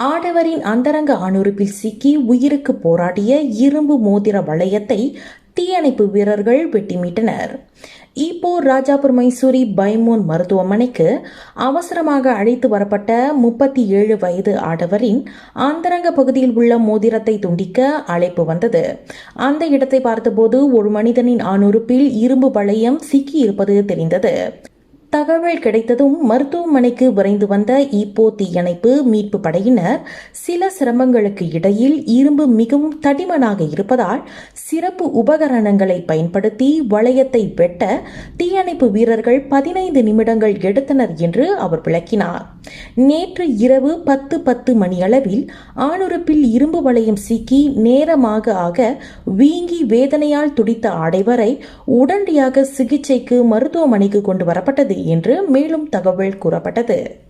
ஆடவரின் அந்தரங்க அணுறுப்பில் சிக்கி உயிருக்கு போராடிய இரும்பு மோதிர வளையத்தை தீயணைப்பு வீரர்கள் வெட்டிமீட்டனர். இப்போ ராஜாபுர் மைசூரி பைமோன் மருத்துவமனைக்கு அவசரமாக அழைத்து வரப்பட்ட முப்பத்தி ஏழு வயது ஆடவரின் அந்தரங்க பகுதியில் உள்ள மோதிரத்தை துண்டிக்க அழைப்பு வந்தது. அந்த இடத்தை பார்த்தபோது ஒரு மனிதனின் ஆணுறுப்பில் இரும்பு வளையம் சிக்கி இருப்பது தெரிந்தது. தகவல் கிடைத்ததும் மருத்துவமனைக்கு விரைந்து வந்த ஈப்போ தீயணைப்பு மீட்பு படையினர் சில சிரமங்களுக்கு இடையில் இரும்பு மிகவும் தடிமனாக இருப்பதால் சிறப்பு உபகரணங்களை பயன்படுத்தி வளையத்தை வெட்ட தீயணைப்பு வீரர்கள் பதினைந்து நிமிடங்கள் எடுத்தனர் என்று அவர் விளக்கினார். நேற்று இரவு பத்து பத்து மணியளவில் ஆணுறுப்பில் இரும்பு வளையம் சிக்கி நேரமாக ஆக வீங்கி வேதனையால் துடித்த ஆடைவரை உடனடியாக சிகிச்சைக்கு மருத்துவமனைக்கு கொண்டு வரப்பட்டது என்று மேலும் தகவல் கூறப்பட்டது.